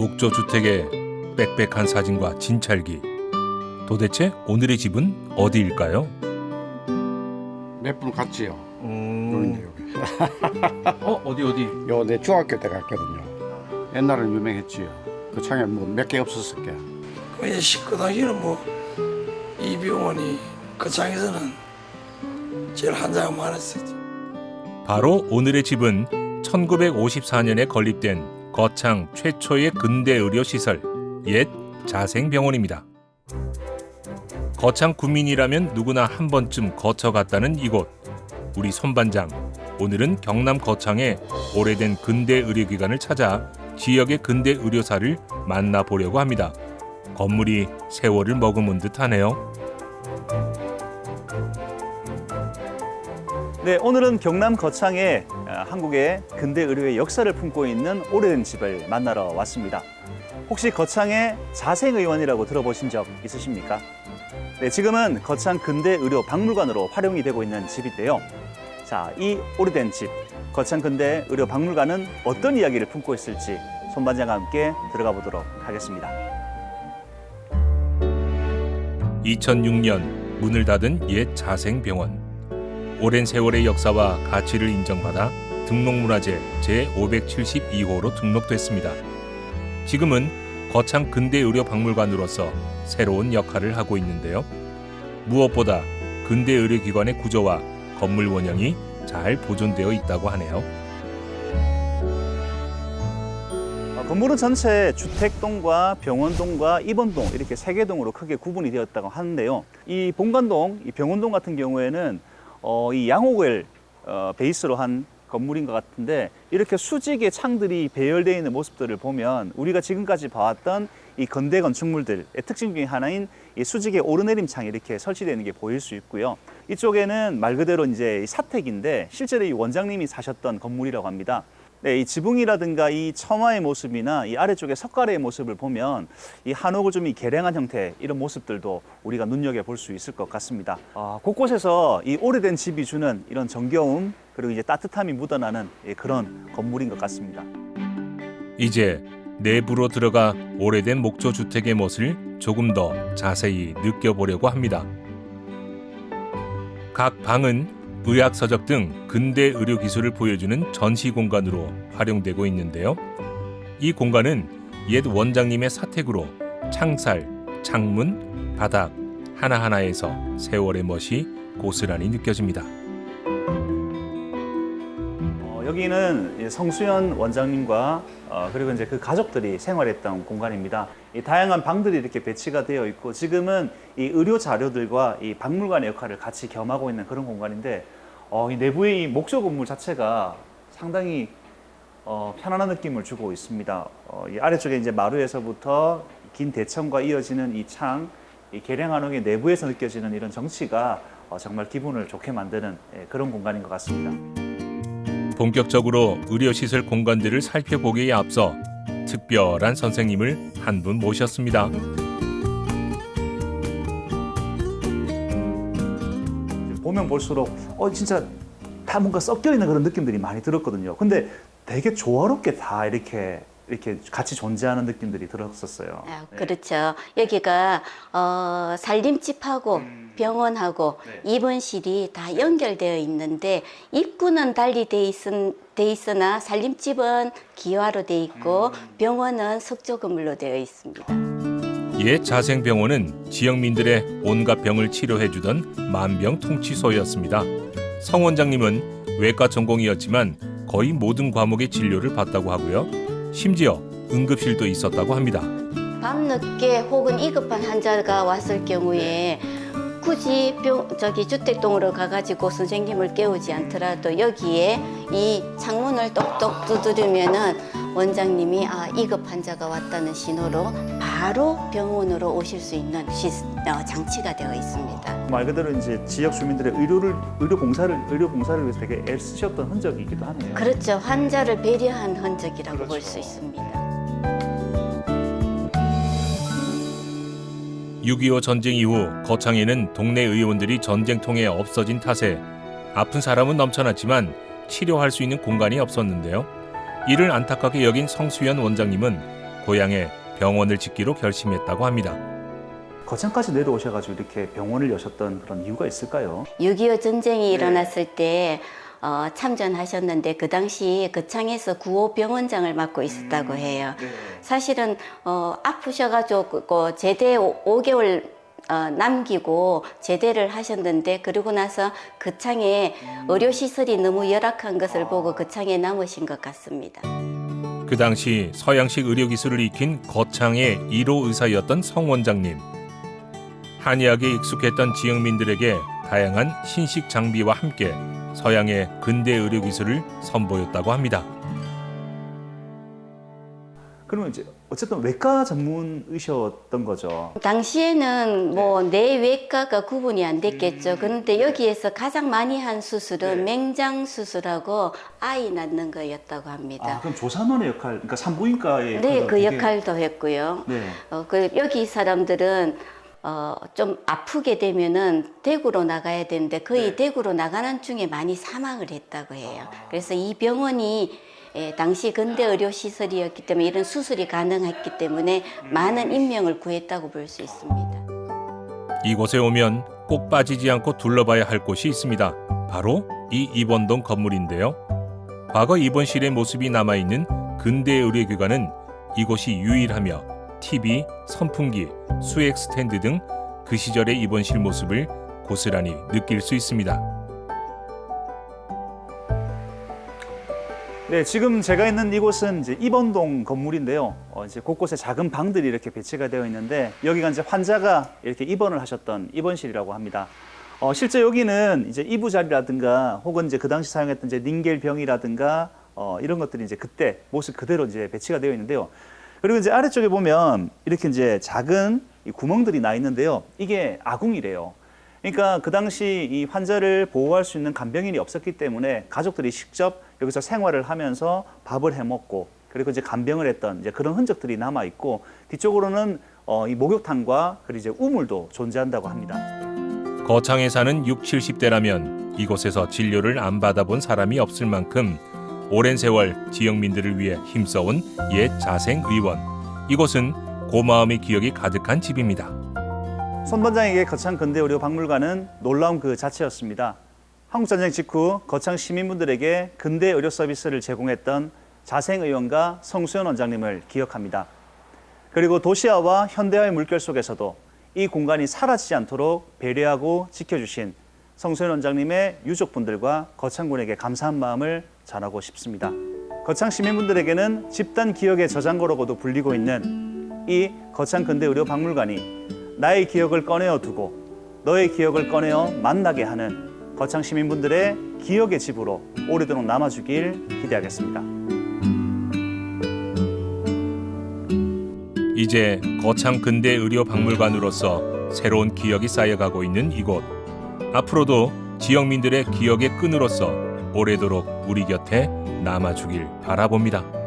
목조 주택의 빽빽한 사진과 진찰기. 도대체 오늘의 집은 어디일까요? 몇분 갔지요. 음... 여기인데 여기. 어 어디 어디? 요 내 중학교 때 갔거든요. 옛날엔 유명했지요. 그 창에 뭐 몇 개 없었을 게. 그 식구 당시에는 뭐 이 병원이 그 장에서는 제일 한자가 많았었지. 바로 오늘의 집은 1954년에 건립된 거창 최초의 근대 의료 시설 옛 자생병원입니다. 거창 구민이라면 누구나 한 번쯤 거쳐갔다는 이곳. 우리 손반장 오늘은 경남 거창의 오래된 근대 의료기관을 찾아 지역의 근대 의료사를 만나보려고 합니다. 건물이 세월을 머금은 듯하네요. 네, 오늘은 경남 거창에 아, 한국의 근대 의료의 역사를 품고 있는 오래된 집을 만나러 왔습니다. 혹시 거창의 자생의원이라고 들어보신 적 있으십니까? 네, 지금은 거창 근대 의료 박물관으로 활용이 되고 있는 집인데요. 자, 이 오래된 집, 거창 근대 의료 박물관은 어떤 이야기를 품고 있을지 손반장과 함께 들어가 보도록 하겠습니다. 2006년 문을 닫은 옛 자생병원. 오랜 세월의 역사와 가치를 인정받아 등록문화재 제572호로 등록됐습니다. 지금은 거창 근대의료박물관으로서 새로운 역할을 하고 있는데요. 무엇보다 근대의료기관의 구조와 건물 원형이 잘 보존되어 있다고 하네요. 어, 건물은 전체 주택동과 병원동과 입원동 이렇게 세 개 동으로 크게 구분이 되었다고 하는데요. 이 본관동, 이 병원동 같은 경우에는 어, 이 양옥을 어, 베이스로 한 건물인 것 같은데 이렇게 수직의 창들이 배열되어 있는 모습들을 보면 우리가 지금까지 봐왔던 이 건대 건축물들의 특징 중에 하나인 이 수직의 오르내림 창이 이렇게 설치되어 있는 게 보일 수 있고요. 이쪽에는 말 그대로 이제 이 사택인데 실제로 이 원장님이 사셨던 건물이라고 합니다. 네, 이 지붕이라든가 이 처마의 모습이나 이 아래쪽에 석가래의 모습을 보면 이 한옥을 좀 이 개량한 형태 이런 모습들도 우리가 눈여겨 볼 수 있을 것 같습니다. 아, 곳곳에서 이 오래된 집이 주는 이런 정겨움 그리고 이제 따뜻함이 묻어나는 예, 그런 건물인 것 같습니다. 이제 내부로 들어가 오래된 목조 주택의 멋을 조금 더 자세히 느껴보려고 합니다. 각 방은 의학 서적 등 근대 의료 기술을 보여주는 전시 공간으로 활용되고 있는데요. 이 공간은 옛 원장님의 사택으로 창살, 창문, 바닥 하나하나에서 세월의 멋이 고스란히 느껴집니다. 어, 여기는 성수연 원장님과 어, 그리고 이제 그 가족들이 생활했던 공간입니다. 이 다양한 방들이 이렇게 배치가 되어 있고 지금은 이 의료 자료들과 이 박물관의 역할을 같이 겸하고 있는 그런 공간인데 어, 이 내부의 이 목조 건물 자체가 상당히 어, 편안한 느낌을 주고 있습니다. 어, 이 아래쪽에 이제 마루에서부터 긴 대청과 이어지는 이 창, 이 계량한옥의 내부에서 느껴지는 이런 정치가 어, 정말 기분을 좋게 만드는 예, 그런 공간인 것 같습니다. 본격적으로 의료시설 공간들을 살펴보기에 앞서 특별한 선생님을 한 분 모셨습니다. 보면 볼수록 어 진짜 다 뭔가 섞여 있는 그런 느낌들이 많이 들었거든요. 근데 되게 조화롭게 다 이렇게 이렇게 같이 존재하는 느낌들이 들었었어요. 아, 네. 그렇죠. 여기가 어, 살림집하고 병원하고 네. 입원실이 다 연결되어 있는데 입구는 달리 돼, 있은, 돼 있으나 살림집은 기와로 돼 있고 병원은 석조 건물로 되어 있습니다. 옛 자생병원은 지역민들의 온갖 병을 치료해주던 만병통치소였습니다. 성 원장님은 외과 전공이었지만 거의 모든 과목의 진료를 받다고 하고요. 심지어 응급실도 있었다고 합니다. 밤늦게 혹은 이급한 환자가 왔을 경우에 굳이 병, 저기 주택동으로 가가지고 선생님을 깨우지 않더라도 여기에 이 창문을 똑똑 두드리면은 원장님이 아 이급 환자가 왔다는 신호로 바로 병원으로 오실 수 있는 시, 어, 장치가 되어 있습니다. 말 그대로 이제 지역 주민들의 의료를 의료 봉사를 의료 봉사를 위해서 되게 애쓰셨던 흔적이기도 하네요. 그렇죠. 환자를 배려한 흔적이라고 볼 그렇죠. 수 있습니다. 6.25 전쟁 이후 거창에는 동네 의원들이 전쟁통에 없어진 탓에 아픈 사람은 넘쳐났지만 치료할 수 있는 공간이 없었는데요. 이를 안타깝게 여긴 성수연 원장님은 고향에 병원을 짓기로 결심했다고 합니다. 거창까지 내려오셔가지고 이렇게 병원을 여셨던 그런 이유가 있을까요? 6.25 전쟁이 일어났을 때 어, 참전하셨는데 그 당시 거창에서 구호 병원장을 맡고 있었다고 해요. 사실은 어, 아프셔가지고 그 제대 5개월 어, 남기고 제대를 하셨는데 그러고 나서 거창에 의료 시설이 너무 열악한 것을 보고 거창에 남으신 것 같습니다. 그 당시 서양식 의료 기술을 익힌 거창의 1호 의사였던 성 원장님. 한의학에 익숙했던 지역민들에게 다양한 신식 장비와 함께 서양의 근대 의료 기술을 선보였다고 합니다. 그러면 이제 어쨌든 외과 전문 의셨던 거죠. 당시에는 뭐 내외과가 구분이 안 됐겠죠. 그런데 여기에서 가장 많이 한 수술은 맹장 수술하고 아이 낳는 거였다고 합니다. 아, 그럼 조산원의 역할, 그러니까 산부인과의 네, 그 역할도 했고요. 네. 어, 그 여기 사람들은 어, 좀 아프게 되면은 대구로 나가야 되는데 거의 대구로 나가는 중에 많이 사망을 했다고 해요. 그래서 이 병원이 예, 당시 근대 의료 시설이었기 때문에 이런 수술이 가능했기 때문에 많은 인명을 구했다고 볼 수 있습니다. 이곳에 오면 꼭 빠지지 않고 둘러봐야 할 곳이 있습니다. 바로 이 입원동 건물인데요. 과거 입원실의 모습이 남아 있는 근대 의료기관은 이곳이 유일하며 TV, 선풍기, 수액 스탠드 등 그 시절의 입원실 모습을 고스란히 느낄 수 있습니다. 네, 지금 제가 있는 이곳은 이제 입원동 건물인데요. 어, 이제 곳곳에 작은 방들이 이렇게 배치가 되어 있는데 여기가 이제 환자가 이렇게 입원을 하셨던 입원실이라고 합니다. 어, 실제 여기는 이제 이부 자리라든가 혹은 이제 그 당시 사용했던 이제 닌겔 병이라든가 어, 이런 것들이 이제 그때 모습 그대로 이제 배치가 되어 있는데요. 그리고 이제 아래쪽에 보면 이렇게 이제 작은 이 구멍들이 나 있는데요. 이게 아궁이래요. 그러니까 그 당시 이 환자를 보호할 수 있는 간병인이 없었기 때문에 가족들이 직접 여기서 생활을 하면서 밥을 해 먹고 그리고 이제 간병을 했던 이제 그런 흔적들이 남아 있고 뒤쪽으로는 어, 이 목욕탕과 그리고 이제 우물도 존재한다고 합니다. 거창에 사는 6, 70대라면 이곳에서 진료를 안 받아본 사람이 없을 만큼 오랜 세월 지역민들을 위해 힘써온 옛 자생 의원. 이곳은 고마움의 기억이 가득한 집입니다. 손 반장에게 거창 근대 의료 박물관은 놀라운 그 자체였습니다. 한국전쟁 직후 거창 시민분들에게 근대 의료 서비스를 제공했던 자생 의원과 성수현 원장님을 기억합니다. 그리고 도시화와 현대화의 물결 속에서도 이 공간이 사라지지 않도록 배려하고 지켜주신 성수현 원장님의 유족분들과 거창군에게 감사한 마음을 전하고 싶습니다. 거창 시민분들에게는 집단 기억의 저장고라고도 불리고 있는 이 거창 근대 의료 박물관이 나의 기억을 꺼내어 두고 너의 기억을 꺼내어 만나게 하는 거창 시민분들의 기억의 집으로 오래도록 남아주길 기대하겠습니다. 이제 거창 근대 의료 박물관으로서 새로운 기억이 쌓여가고 있는 이곳. 앞으로도 지역민들의 기억의 끈으로서 오래도록 우리 곁에 남아주길 바라봅니다.